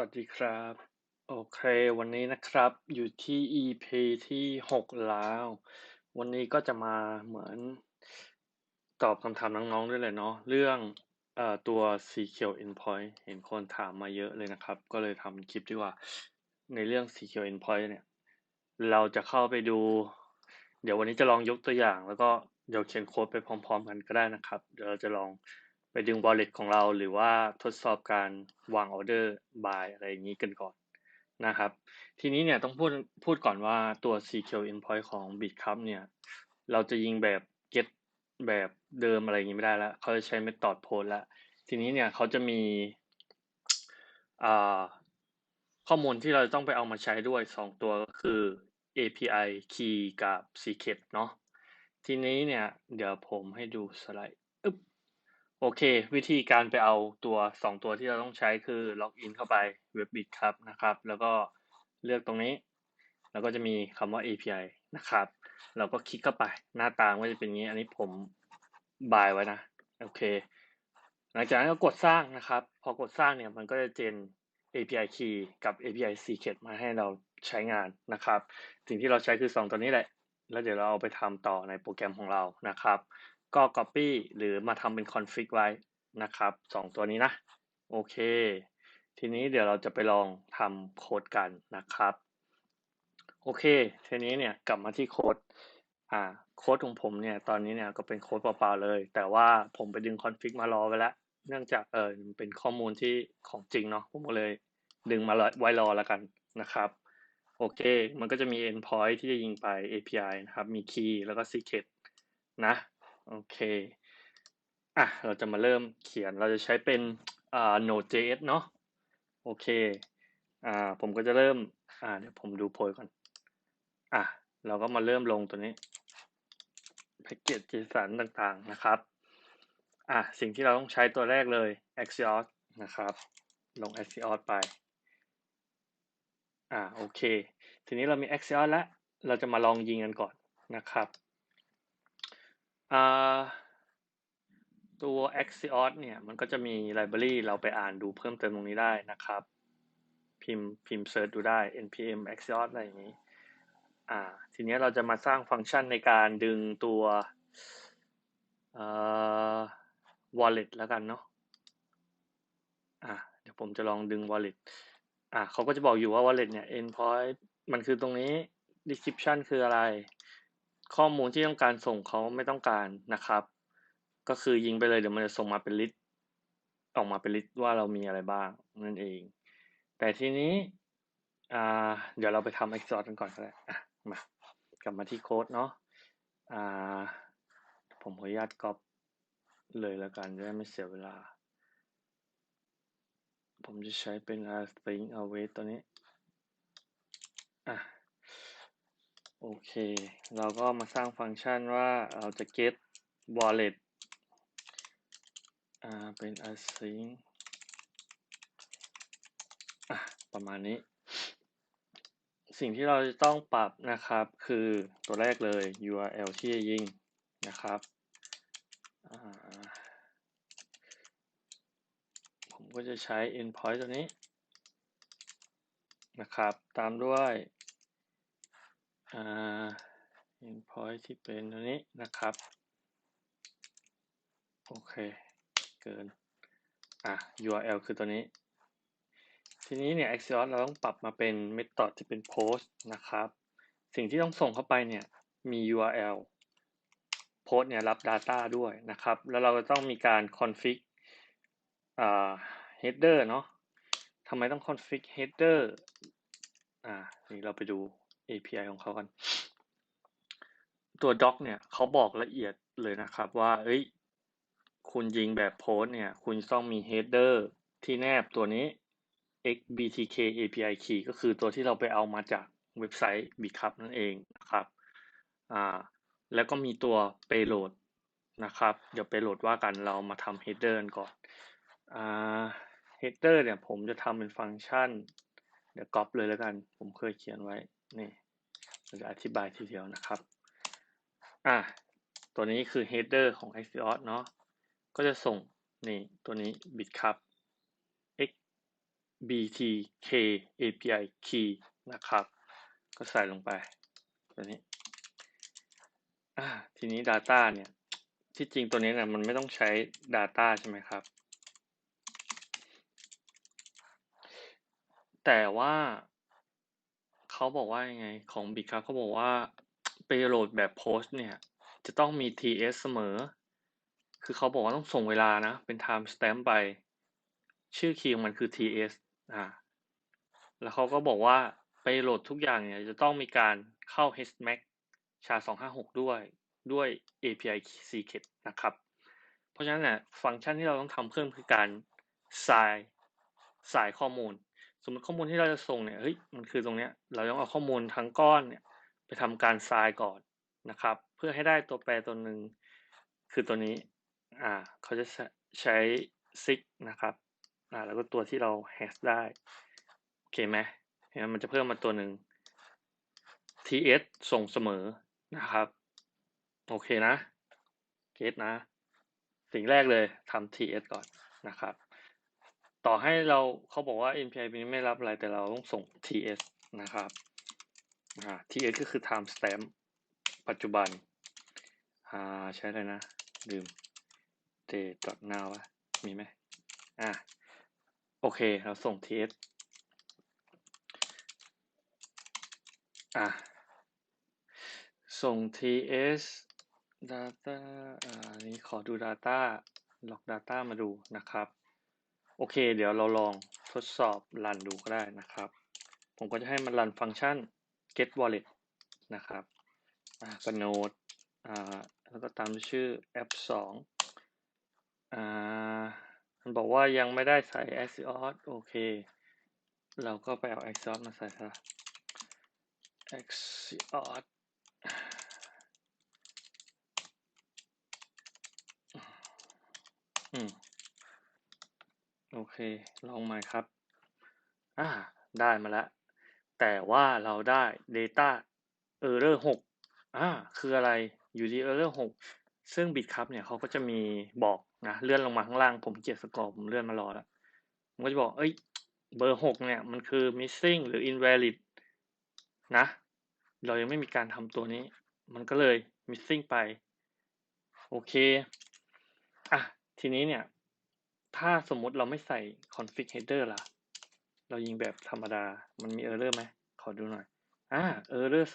สวัสดีครับ โอเค วันนี้นะครับอยู่ที่ EP ที่ 6 แล้ว วันนี้ก็จะมาเหมือนตอบคำถามน้องๆด้วยเลยเนาะเรื่องเอ่อตัว CQL Endpoint เห็นคนถามมาเยอะเลยนะครับ ก็เลยทำคลิปที่ว่า ในเรื่อง CQL Endpoint เนี่ย เราจะเข้าไปดู เดี๋ยววันนี้จะลองยกตัวอย่าง แล้วก็เดี๋ยวเขียนโค้ดไปพร้อม ๆ กันก็ได้นะครับ เดี๋ยวเราจะลอง ดึง wallet ของเราหรือว่าทดสอบการวางออเดอร์ buy อะไรอย่างนี้กันก่อนนะครับ ทีนี้เนี่ยต้องพูดพูดก่อนว่าตัว CQL endpoint ของ Bitcup เนี่ย เราจะยิงแบบ get แบบเดิมอะไรอย่างนี้ไม่ได้แล้ว เขาจะใช้ method post แล้วทีนี้เนี่ยเขาจะมีข้อมูลที่เราต้องไปเอามาใช้ด้วย 2 ตัวก็คือ API key กับ secret เนาะทีนี้เนี่ย เดี๋ยวผมให้ดูสไลด์ โอเค วิธีการไปเอาตัว2ตัวที่เราต้องใช้คือล็อกอินเข้าไปเว็บบิตครับนะครับ แล้วก็เลือกตรงนี้ แล้วก็จะมีคำว่า API นะครับ เราก็คลิกเข้าไปหน้าตาก็จะเป็นอย่างนี้ อันนี้ผมบายไว้นะโอเค หลังจากนั้นก็กดสร้างนะครับ พอกดสร้างเนี่ยมันก็จะเจน API key กับ API secret มาให้เราใช้งานนะครับ สิ่งที่เราใช้คือ 2 ตัวนี้แหละ แล้วเดี๋ยวเราเอาไปทำต่อในโปรแกรมของเรานะครับ ก็ copy หรือมาทำเป็น config ไว้นะครับ2ตัวนี้นะ โอเค ทีนี้เดี๋ยวเราจะไปลองทำโค้ดกันนะครับ โอเค ทีนี้เนี่ยกลับมาที่โค้ดอ่าโค้ดของผมเนี่ยตอนนี้เนี่ยก็เป็นโค้ดเปล่าๆเลย แต่ว่าผมไปดึง config มารอไว้แล้ว เนื่องจากเออเป็นข้อมูลที่ของจริงเนาะผมก็เลยดึงมาไว้รอแล้วกันนะครับโอเค มันก็จะมี endpoint ที่จะยิงไป API นะครับ มี key แล้วก็ secret นะ โอเค อะ เราจะมาเริ่มเขียน เราจะใช้เป็นอ่า Node.js เนาะ โอเค อ่า ผมก็จะเริ่ม อ่า เดี๋ยวผมดูโพยก่อน อะ เราก็มาเริ่มลงตัวนี้ package JSON ต่างๆ นะครับ อะ สิ่งที่เราต้องใช้ตัวแรกเลย Axios นะครับ ลง Axios ไป อ่า โอเค ทีนี้เรามี Axios แล้ว เราจะมาลองยิงกันก่อนนะครับ ตัว Axios เนี่ย มันก็จะมี library เราไปอ่านดูเพิ่มเติมตรงนี้ได้นะครับ พิมพ์พิมพ์เซิร์ชดูได้ npm axios อะไรอย่างนี้ อ่า ทีนี้เราจะมาสร้างฟังก์ชันในการดึงตัวเอ่อ wallet แล้วกันเนาะอ่าเดี๋ยวผมจะลองดึง wallet อ่าเขาก็จะบอกอยู่ว่า wallet เนี่ย endpoint มันคือตรงนี้ description คืออะไร ข้อมูลที่ต้องการส่งเขาไม่ต้องการนะครับ ก็คือยิงไปเลยเดี๋ยวมันจะส่งมาเป็นลิสต์ออกมาเป็นลิสต์ว่าเรามีอะไรบ้างนั่นเอง แต่ทีนี้เดี๋ยวเราไปทำ exhaust กันก่อนก็ได้มากลับมาที่โค้ดเนาะผมขออนุญาตก๊อปเลยแล้วกันจะได้ไม่เสียเวลา ผมจะใช้เป็น string await ตัวนี้อะ โอเค เราก็มาสร้างฟังก์ชันว่าเราจะ get wallet อ่า เป็น async อะ ประมาณนี้ สิ่งที่เราจะต้องปรับนะครับ คือตัวแรกเลย URL ที่จะยิงนะครับ ผมก็จะใช้ endpoint ตัวนี้นะครับ ตามด้วย endpoint ที่เป็นตัวนี้นะครับ โอเค เกิน อะ URL คือตัวนี้ ทีนี้เนี่ย Axios เราต้องปรับมาเป็น method ที่เป็น post นะครับ สิ่งที่ต้องส่งเข้าไปเนี่ย มี URL post เนี่ยรับ data ด้วยนะครับ แล้วเราก็ต้องมีการ config อ่า header เนาะทำไมต้อง config header อ่านี่เราไปดู API ของเขากัน ตัว doc เนี่ยเขาบอกละเอียดเลยนะครับว่า เอ้ย คุณยิงแบบโพสเนี่ย คุณต้องมี header ที่แนบตัวนี้ xbtk API key ก็คือตัวที่เราไปเอามาจากเว็บไซต์ Bitcup นั่นเองนะครับ อ่า แล้วก็มีตัว payload นะครับ เดี๋ยว payload ว่ากันเรามาทำ header กันก่อน อ่า header เนี่ยผมจะทำเป็นฟังก์ชัน เดี๋ยวก๊อปเลยแล้วกัน ผมเคยเขียนไว้ นี่เราจะอธิบายทีเดียวนะครับ อะ ตัวนี้คือ header ของ Axios เนาะ ก็จะส่ง นี่ตัวนี้ Bitcup x btk api key นะครับ ก็ใส่ลงไป ตัวนี้ อ่าทีนี้ data เนี่ย ที่จริงตัวนี้เนี่ยมันไม่ต้องใช้ data ใช่ไหมครับ แต่ว่า เขาบอกว่ายังไง ของ b i t ครับเขาบอกว่าไปโหลดแบบ post เนี่ย จะต้องมี ts เสมอ คือเขาบอกว่าต้องส่งเวลานะ เป็น time stamp ไป ชื่อคีย์มันคือ ts อ่า แล้วเขาก็บอกว่าไปโหลดทุกอย่างเนี่ย จะต้องมีการเข้า hmac sha 256 ด้วย ด้วย API secret นะครับ เพราะฉะนั้นเนี่ยฟังก์ชันที่เราต้องทำเพิ่มคือการสายสายข้อมูล มมติข้อมูลที่เราจะส่งเนี่ยเฮ้ยมันคือตรงเนี้ยเราต้องเอาข้อมูลทั้งก้อนเนี่ยไปทำการสายก่อนนะครับ เพื่อให้ได้ตัวแปรตัวหนึ่งคือตัวนี้อ่าเขาจะใช้ sig นะครับอ่าแล้วก็ตัวที่เรา hash ได้โอเคไหมเห็นไหมมันจะเพิ่มมาตัวหนึ่ง ts ส่งเสมอนะครับ โอเคนะเกตนะ สิ่งแรกเลยทำ ts ก่อนนะครับ ต่อให้เราเขาบอกว่า npi นี้ไม่รับอะไรแต่เราต้องส่ง ts นะครับอ่า ts ก็คือ time stamp ปัจจุบันอ่าใช้อะไรนะ ลืม date now วะมีไหมอ่าโอเค เราส่ง ts อะส่ง ts data อ่านี้ขอดู data ล็อก data มาดูนะครับ โอเค เดี๋ยวเราลองทดสอบรันดูก็ได้นะครับ ผมก็จะให้มันรันฟังก์ชัน get wallet นะครับอ่าก็โน้ตอ่าแล้วก็ตามด้วยชื่อ app 2อ่ามันบอกว่ายังไม่ได้ใส่ Axios โอเค เราก็ไปเอา Axios มาใส่ซะ Axios อืม โอเค ลองใหม่ครับ อ่า ได้มาแล้ว แต่ว่าเราได้ data error 6อ่า คืออะไร อยู่ที่ error 6 ซึ่ง Bitcup เนี่ยเขาก็จะมีบอกนะ เลื่อนลงมาข้างล่าง ผมเกียรสกอร์ ผมเลื่อนมารอแล้วผมก็จะบอก เอ้ย เบอร์ 6 เนี่ย มันคือ missing หรือ invalid นะ เรายังไม่มีการทำตัวนี้ มันก็เลย missing ไป โอเค อะ ทีนี้เนี่ย ถ้าสมมุติเราไม่ใส่ config header ล่ะ เรายิงแบบธรรมดา มันมี error ไหม ขอดูหน่อย อ่า error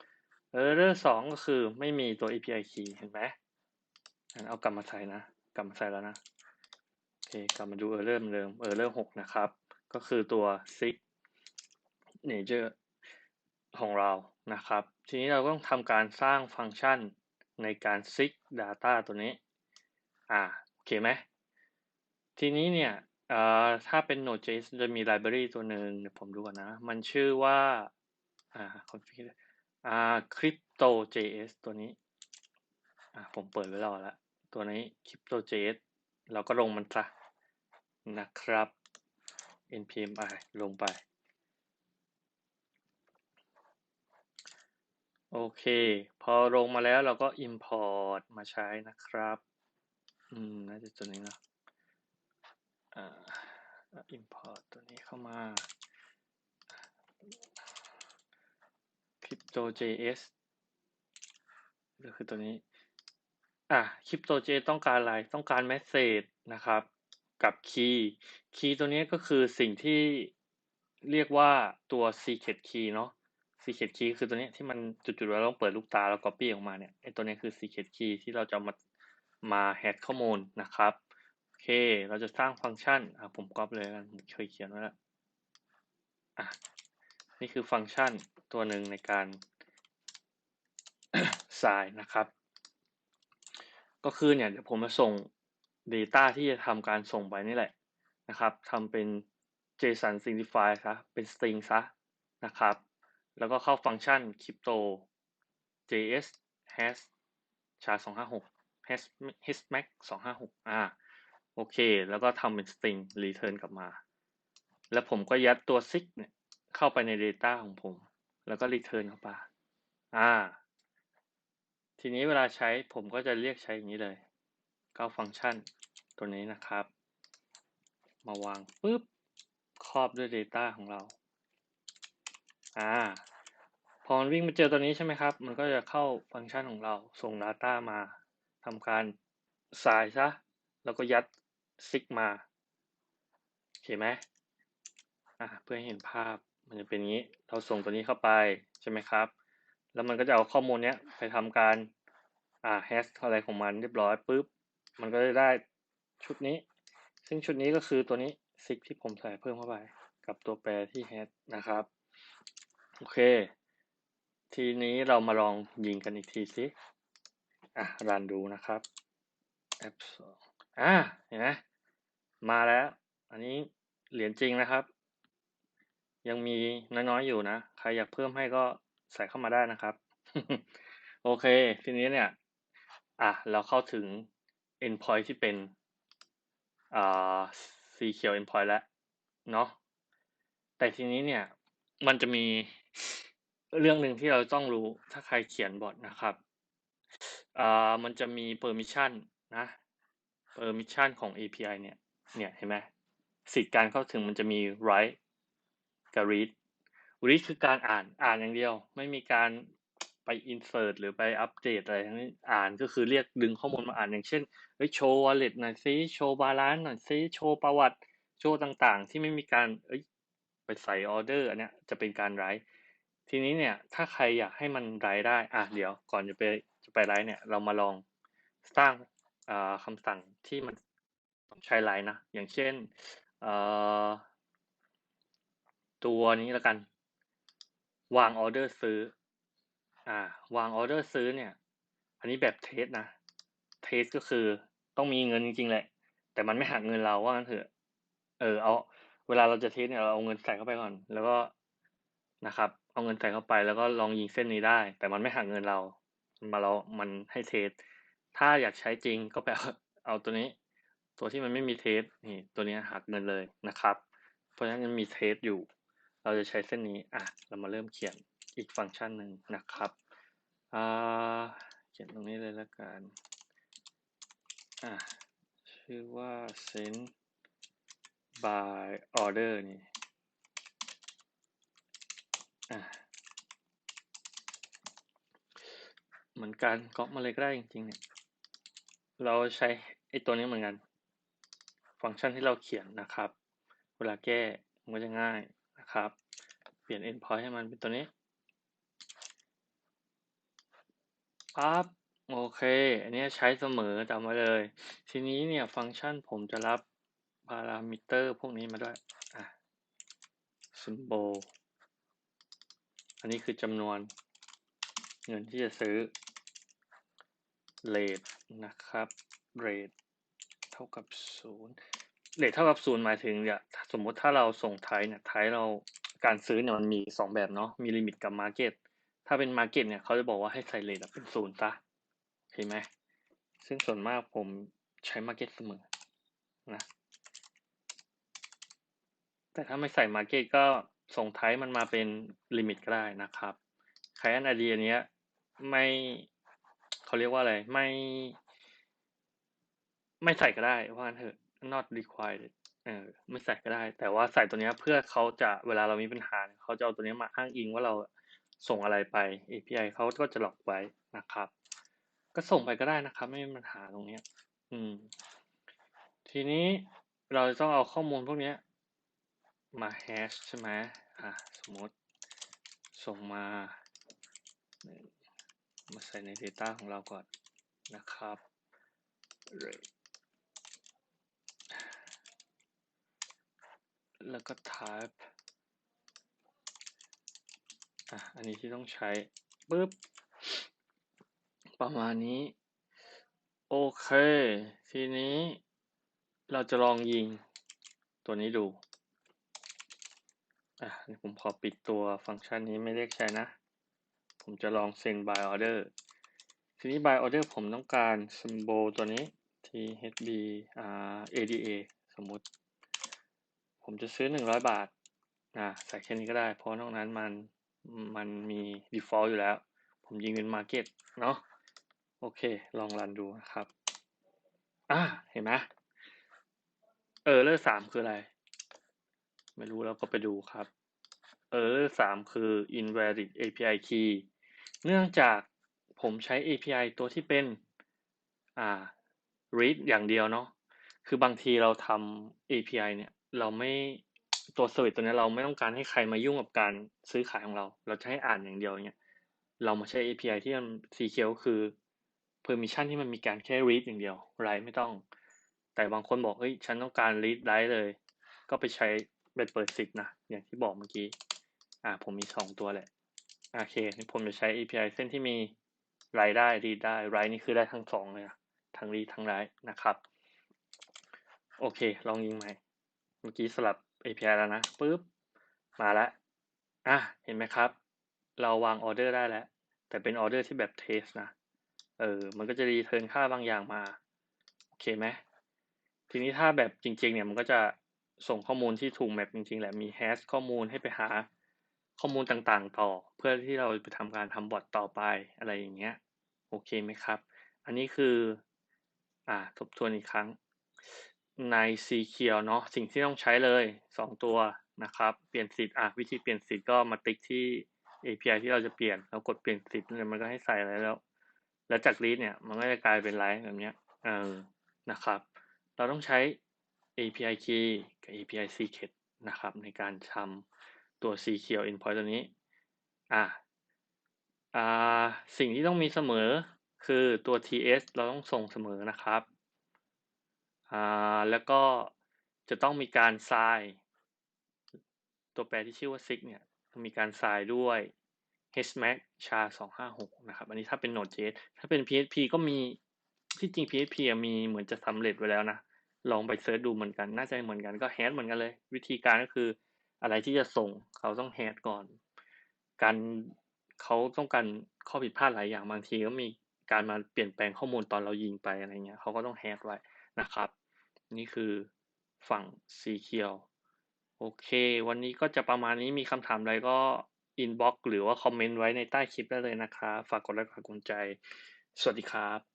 2 error 2ก็คือไม่มีตัว API key เห็นไหมงั้นเอากลับมาใส่นะ กลับมาใส่แล้วนะ โอเค กลับมาดู error เดิม error 6นะครับ ก็คือตัว sig nature ของเรา นะครับ ทีนี้เราต้องทำการสร้างฟังก์ชันในการ sig data ตัวนี้ อ่า โอเคไหม ทีนี้เนี่ยถ้าเป็น Node.js จะมี library ตัวหนึ่งเดี๋ยวผมดูก่อนนะ มันชื่อว่า อ่า config อ่า crypto.js ตัวนี้ อ่า ผมเปิดไว้รอแล้ว ตัวนี้ crypto.js เราก็ลงมันซะนะครับ npm i ลงไป โอเค พอลงมาแล้วเราก็ import มาใช้นะครับ อืม น่าจะตัวนี้นะ อ่า import ตัวนี้เข้ามา crypto.js ก็คือตัวนี้ อะ crypto.js ต้องการอะไร ต้องการ message นะครับ กับ key key ตัวนี้ก็คือสิ่งที่เรียกว่าตัว secret key เนาะ secret key คือตัวนี้ที่มันจุดๆเราต้องเปิดลูกตาแล้ว copy ออกมาเนี่ยไอตัวนี้คือ secret key ที่เราจะมามาแฮกข้อมูลนะครับ เค เราจะสร้างฟังก์ชัน อะ ผมก๊อปเลยกันเคยเขียนไว้แล้ว อะ นี่คือฟังก์ชันตัวหนึ่งในการสายนะครับ ก็คือเนี่ยเดี๋ยวผมมาส่ง Data ที่จะทำการส่งไปนี่แหละนะครับทำเป็น JSON signify ซะ เป็น string ซะนะครับ แล้วก็เข้าฟังก์ชัน crypto js hash sha 256 hash hashmax 256อ่า โอเค แล้วก็ทำเป็น string return กลับมา แล้วผมก็ยัดตัว sig เนี่ยเข้าไปใน Data ของผม แล้วก็ return เข้าไปอ่า ทีนี้เวลาใช้ผมก็จะเรียกใช้อย่างนี้เลยเข้าฟังก์ชันตัวนี้นะครับ มาวางปุ๊บครอบด้วย Data ของเรา อ่า พอมันวิ่งมาเจอตัวนี้ใช่ไหมครับ มันก็จะเข้าฟังก์ชันของเรา ส่ง Data มาทำการสายซะ แล้วก็ยัด ซิกมาโอเคไหมอ่าเพื่อให้เห็นภาพมันจะเป็นอย่างนี้ เราส่งตัวนี้เข้าไปใช่ไหมครับ แล้วมันก็จะเอาข้อมูลเนี้ยไปทำการอ่าแฮชอะไรของมันเรียบร้อยปุ๊บ มันก็จะได้ชุดนี้ ซึ่งชุดนี้ก็คือตัวนี้ซิกที่ผมใส่เพิ่มเข้าไป กับตัวแปรที่แฮชนะครับ โอเค ทีนี้เรามาลองยิงกันอีกทีสิอะรันดูนะครับแอปสองอ่าเห็นไหม มาแล้ว อันนี้เหรียญจริงนะครับ ยังมีน้อยๆอยู่นะ ใครอยากเพิ่มให้ก็ใส่เข้ามาได้นะครับ โอเค ทีนี้เนี่ย อะ เราเข้าถึง endpoint ที่เป็นอ่า C เขียว endpoint แล้ว เนาะ แต่ทีนี้เนี่ย มันจะมีเรื่องหนึ่งที่เราต้องรู้ ถ้าใครเขียนบอทนะครับอ่ามันจะมี permission นะ permission ของ API เนี่ย เนี่ยเห็นไหมสิทธิการเข้าถึงมันจะมี write กับ read read คือการอ่านอ่านอย่างเดียว ไม่มีการไป insert หรือไปอัปเดตอะไรทั้งนี้อ่านก็คือเรียกดึงข้อมูลมาอ่านอย่างเช่นเฮ้ยโชว์ wallet หน่อยซิโชว์ balance หน่อยซิโชว์ประวัติโชว์ต่างๆ ที่ไม่มีการเอ้ยไปใส่ออเดอร์อันเนี้ยจะเป็นการ write ทีนี้เนี่ยถ้าใครอยากให้มัน write ได้อะเดี๋ยวก่อนจะไปจะไป write เนี่ยเรามาลองสร้างคำสั่งที่มัน ใช้ write นะ อย่างเช่นตัวนี้แล้วกัน วางออเดอร์ซื้อ อ่า วางออเดอร์ซื้อเนี่ย อันนี้แบบเทสนะ เทสก็คือต้องมีเงินจริงๆแหละ แต่มันไม่หักเงินเราว่างั้นเถอะ เออ เอา เวลาเราจะเทสเนี่ยเราเอาเงินใส่เข้าไปก่อน แล้วก็นะครับ เอาเงินใส่เข้าไปแล้วก็ลองยิงเส้นนี้ได้ แต่มันไม่หักเงินเรา มาเรา มันให้เทส ถ้าอยากใช้จริงก็ไปเอาเอาตัวนี้ ตัวที่มันไม่มีเทสนี่ตัวนี้หักเงินเลยนะครับ เพราะฉะนั้นมันมีเทสอยู่ เราจะใช้เส้นนี้อะเรามาเริ่มเขียนอีกฟังก์ชันหนึ่งนะครับอ่าเขียนตรงนี้เลยแล้วกันอะชื่อว่า send by order นี่อะเหมือนกันก๊อปมาเลยก็ได้จริงๆเนี่ยเราใช้ไอ้ตัวนี้เหมือนกัน ฟังก์ชันที่เราเขียนนะครับ เวลาแก้มันก็จะง่ายนะครับ เปลี่ยน endpoint ให้มันเป็นตัวนี้ปั๊บโอเค อันนี้ใช้เสมอจำไว้เลย ทีนี้เนี่ยฟังก์ชันผมจะรับพารามิเตอร์พวกนี้มาด้วยอะซิมโบลอันนี้คือจำนวนเงินที่จะซื้อเลทนะครับเรทเท่ากับ 0 เลทเท่ากับศูนย์หมายถึงเนี่ยสมมุติถ้าเราส่งไทยเนี่ยไทยเราการซื้อเนี่ยมันมีสองแบบเนาะมีลิมิตกับมาร์เก็ตถ้าเป็นมาร์เก็ตเนี่ยเขาจะบอกว่าให้ใส่เลทเป็นศูนย์ซะเห็นไหมซึ่งส่วนมากผมใช้มาร์เก็ตเสมอนะแต่ถ้าไม่ใส่มาร์เก็ตก็ส่งไทยมันมาเป็นลิมิตก็ได้นะครับใครอันไอเดียนี้ไม่เขาเรียกว่าอะไรไม่ ไม่ใส่ก็ได้ว่างั้นเถอะ not required เออไม่ใส่ก็ได้ แต่ว่าใส่ตัวนี้เพื่อเขาจะเวลาเรามีปัญหาเขาจะเอาตัวนี้มาอ้างอิงว่าเราส่งอะไรไป API เขาก็จะหลอกไว้นะครับ ก็ส่งไปก็ได้นะครับ ไม่มีปัญหาตรงนี้อืม ทีนี้เราจะต้องเอาข้อมูลพวกนี้มาแฮชใช่ไหมอะสมมติส่งมามาใส่ใน Data ของเราก่อนนะครับ แล้วก็ type อะอันนี้ที่ต้องใช้ปึ๊บประมาณนี้ โอเค ทีนี้เราจะลองยิงตัวนี้ดูอะผมขอปิดตัวฟังก์ชันนี้ไม่เรียกใช้นะ ผมจะลอง send by order ทีนี้ by order ผมต้องการ symbol ตัวนี้ thb uh, ada สมมุติ ผมจะซื้อ100บาทอ่าใส่แค่นี้ก็ได้ เพราะนอกนั้นมันมันมี default อยู่แล้ว ผมยิงเป็น market เนาะโอเค ลองรันดูนะครับ อ่า เห็นไหมเออเลอร์สามคืออะไร ไม่รู้เราก็ไปดูครับ เออสามคือ invalid API key เนื่องจากผมใช้ API ตัวที่เป็น อ่า read อย่างเดียวเนาะ คือบางทีเราทำ API เนี่ย เราไม่ตัว service ตัวนี้เราไม่ต้องการให้ใครมายุ่งกับการซื้อขายของเรา เราจะให้อ่านอย่างเดียวเนี่ยเรามาใช้ API ที่มัน CKL คือ permission ที่มันมีการแค่ read อย่างเดียว write ไม่ต้อง แต่บางคนบอกเฮ้ยฉันต้องการ read write เลย ก็ไปใช้ไปเปิดสิทธิ์นะอย่างที่บอกเมื่อกี้อ่าผมมีสองตัวแหละโอเคผมจะใช้ API เส้นที่มีไ r ได้ read ได้ write นี่คือได้ทั้งสองเลยนะทั้ง read ทั้ง write นะครับ โอเค ลองยิงใหม่ เมื่อกี้สลับ API แล้วนะปุ๊บมาแล้วอะเห็นไหมครับ เราวางออเดอร์ได้แล้ว แต่เป็นออเดอร์ที่แบบเทสนะเออมันก็จะรีเทิร์นค่าบางอย่างมา โอเคไหมทีนี้ถ้าแบบจริง ๆ เนี่ยมันก็จะส่งข้อมูลที่ถูกแมปจริง ๆ แหละมีแฮชข้อมูลให้ไปหาข้อมูลต่างๆ ต่อ เพื่อที่เราไปทำการทำบอทต่อไปอะไรอย่างเงี้ยโอเคไหมครับ อันนี้คือ อ่าทบทวนอีกครั้ง ใน C เคียวเนาะสิ่งที่ต้องใช้เลยสองตัวนะครับเปลี่ยนสิทธิ์อะวิธีเปลี่ยนสิทธิ์ก็มาติ๊กที่ API ที่เราจะเปลี่ยนแล้วกดเปลี่ยนสิทธิ์เนี่ยมันก็ให้ใส่อะไรแล้ว แล้วจาก read เนี่ยมันก็จะกลายเป็นไลฟ์แบบเนี้ยเออนะครับ เราต้องใช้ API key กับ API secret นะครับในการทำตัว CKL endpoint ตัวนี้อ่าอ่าสิ่งที่ต้องมีเสมอคือตัว TS เราต้องส่งเสมอนะครับ อ่าแล้วก็จะต้องมีการ sign ตัวแปรที่ชื่อว่า sig เนี่ยมีการ sign ด้วย hmax sha 256นะครับ อันนี้ถ้าเป็น Node.js ถ้าเป็น PHP ก็มีที่จริง PHP มีเหมือนจะสำเร็จไว้แล้วนะ ลองไปเซิร์ชดูเหมือนกัน น่าจะเหมือนกันก็แฮชเหมือนกันเลย วิธีการก็คืออะไรที่จะส่งเขาต้องแฮชก่อน การเขาต้องการข้อผิดพลาดหลายอย่างบางทีก็มีการมาเปลี่ยนแปลงข้อมูลตอนเรายิงไปอะไรเงี้ยเขาก็ต้องแฮชไว้นะครับ นี่คือฝั่งสีเขียว โอเค วันนี้ก็จะประมาณนี้มีคำถามอะไรก็อินบ็อกหรือว่าคอมเมนต์ไว้ในใต้คลิปได้เลยนะครับ ฝากกดไลค์กดใจ สวัสดีครับ